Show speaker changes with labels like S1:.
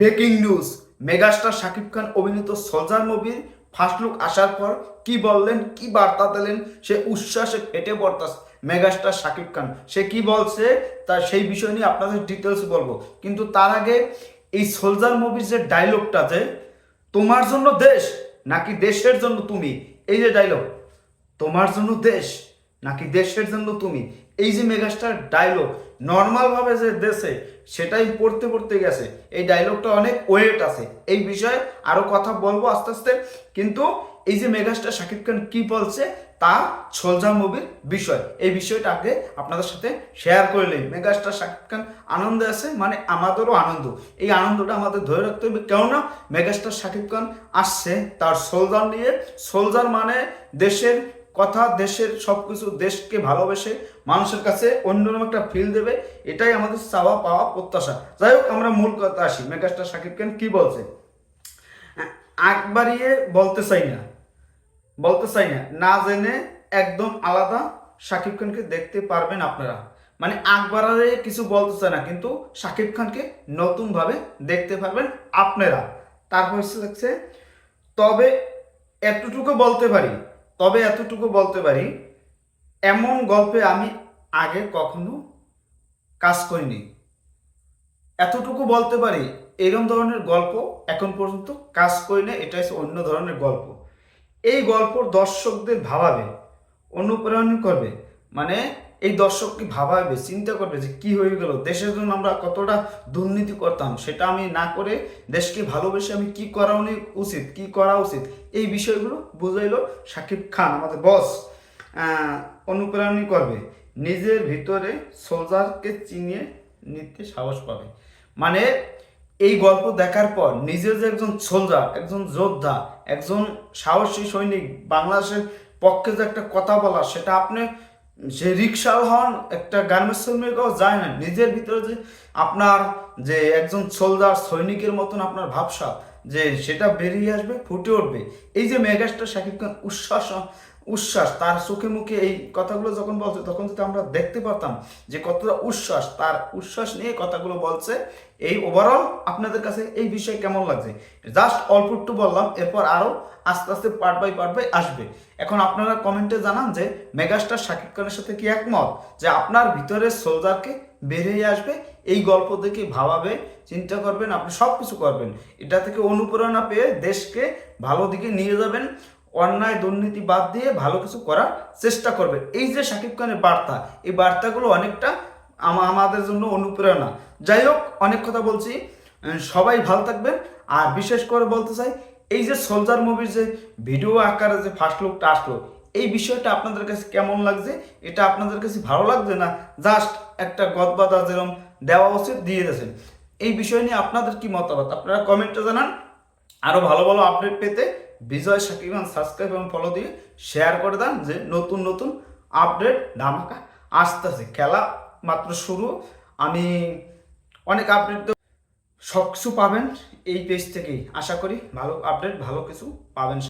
S1: Breaking news. Megastar Shakib Khan অভিনীত soldier মুভির first look আসার পর কি বললেন, কি বার্তা দিলেন, সে উচ্ছ্বাসে ফেটে পড়তাস মেগাস্টার শাকিব খান। সে কি বলছে তার সেই বিষয় নিয়ে আপনাদের ডিটেলস বলব। কিন্তু তার আগে এই সোলজার মুভির যে ডায়লগটা যে, তোমার জন্য দেশ নাকি দেশের জন্য তুমি? এই যে ডায়লগ তোমার জন্য দেশ নাকি দেশের জন্য তুমি? এই যে মেগাস্টার ডায়লগ নর্মালভাবে যে দেশে সেটাই পড়তে পড়তে গেছে। এই ডায়লগটা অনেক ওয়েট আছে। এই বিষয়ে আরও কথা বলব আস্তে আস্তে। কিন্তু এই যে মেগাস্টার শাকিব খান কি বলছে, তা সোলজার মুভির বিষয়। এই বিষয়টা আগে আপনাদের সাথে শেয়ার করে নিই। মেগাস্টার শাকিব খান আনন্দে আছে মানে আমাদেরও আনন্দ। এই আনন্দটা আমাদের ধরে রাখতে হবে। কেননা মেগাস্টার শাকিব খান আসছে তার সোলজার নিয়ে। সোলজার মানে দেশের কথা, দেশের সব কিছু দেশকে ভালোবেসে, মানুষের কাছে অন্যরকম একটা ফিল দেবে, এটাই আমাদের চাওয়া, পাওয়া, প্রত্যাশা। যাই হোক, আমরা মূল কথা আসি। মেগাস্টার শাকিব খান কি বলছে? আগ বাড়িয়ে বলতে চাই না। বলতে চাই না। না জেনে একদম আলাদা শাকিব খানকে দেখতে পারবেন আপনারা। মানে আকবরারে কিছু বলতে চায় না, কিন্তু শাকিব খানকে নতুনভাবে দেখতে পারবেন আপনারা। তারপর হচ্ছে, তবে এতটুকু বলতে পারি তবে এতটুকু বলতে পারি, এমন গল্পে আমি আগে কখনো কাজ করিনি। এতটুকু বলতে পারি এরকম ধরনের গল্প এখন পর্যন্ত কাজ করি না এটা অন্য ধরনের গল্প। এই গল্প দর্শকদের ভাবাবে অনুপ্রেরণা করবে মানে এই দর্শককে ভাবাবে চিন্তা করবে যে কি হয়ে গেল? দেশের জন্য আমরা কতটা দুর্নীতি করতাম, সেটা আমি না করে দেশকে ভালোবেসে আমি কি করা উচিত, কি করা উচিত? এই বিষয়গুলো বুঝাইল শাকিব খান, আমাদের বস অনুপ্রেরণা করবে। নিজের ভিতরে সোলজারকে চিনিয়ে নিতে সাহস পাবে। মানে এই গল্প দেখার পর নিজে যে একজন সোলজার, একজন যোদ্ধা, একজন সাহসী সৈনিক, বাংলাদেশের পক্ষে যে একটা কথা বলা, সেটা আপনি সে রিক্সাও হন, একটা গার্মেন্টস শ্রমিকও যায় না। নিজের ভিতরে যে আপনার যে একজন সোলজার সৈনিকের মতন আপনার ভাবসা যে সেটা বেরিয়ে আসবে, ফুটে উঠবে। এই যে মেগাস্টার শাকিব খান উচ্ছ্বাস উচ্ছ্বাস, তার চোখে মুখে এই কথাগুলো যখন বলছে, তখন যদি আমরা দেখতে পারতাম যে কতটা উচ্ছ্বাস, তার উচ্ছ্বাস নিয়ে কথাগুলো বলছে, এই ওভারঅল আপনাদের কাছে এই বিষয় কেমন লাগছে? জাস্ট অল্প একটু বললাম, এরপর আরও আস্তে আস্তে পার্ট বাই পার্ট বাই আসবে। এখন আপনারা কমেন্টে জানান যে মেগাস্টার শাকিব খানের সাথে কি একমত? যে আপনার ভিতরে সোলজারকে বেরিয়ে আসবে, এই গল্প দেখে ভাবাবে, চিন্তা করবেন, আপনি সব কিছু করবেন। এটা থেকে অনুপ্রেরণা পেয়ে দেশকে ভালো দিকে নিয়ে যাবেন। অন্যায় দুর্নীতি বাদ দিয়ে ভালো কিছু করার চেষ্টা করবেন এই যে শাকিব খানের বার্তা, এই বার্তাগুলো অনেকটা আমা- আমাদের জন্য অনুপ্রেরণা। যাই হোক, অনেক কথা বলছি। সবাই ভালো থাকবেন। আর বিশেষ করে বলতে চাই, এই যে সোলজার মুভির যে ভিডিও আকারে যে ফার্স্ট লুকটা আসলো, এই বিষয়টা আপনাদের কাছে কেমন লাগছে? এটা আপনাদের কাছে ভালো লাগছে না? জাস্ট একটা গদবাদা যেরকম দেওয়া উচিত দিয়ে দিয়েছেন। এই বিষয় নিয়ে আপনাদের কি মতামত? আপনারা কমেন্টে জানান। আরও ভালো ভালো আপডেট পেতে বিজয় সাকিবান সাবস্ক্রাইব এবং ফলো দিয়ে শেয়ার করে দেন যে নতুন নতুন আপডেট ধামাকা আসতেছে। খেলা মাত্র শুরু। আমি অনেক আপডেট সব কিছু পাবেন এই পেজ থেকেই। আশা করি ভালো আপডেট ভালো কিছু পাবেন।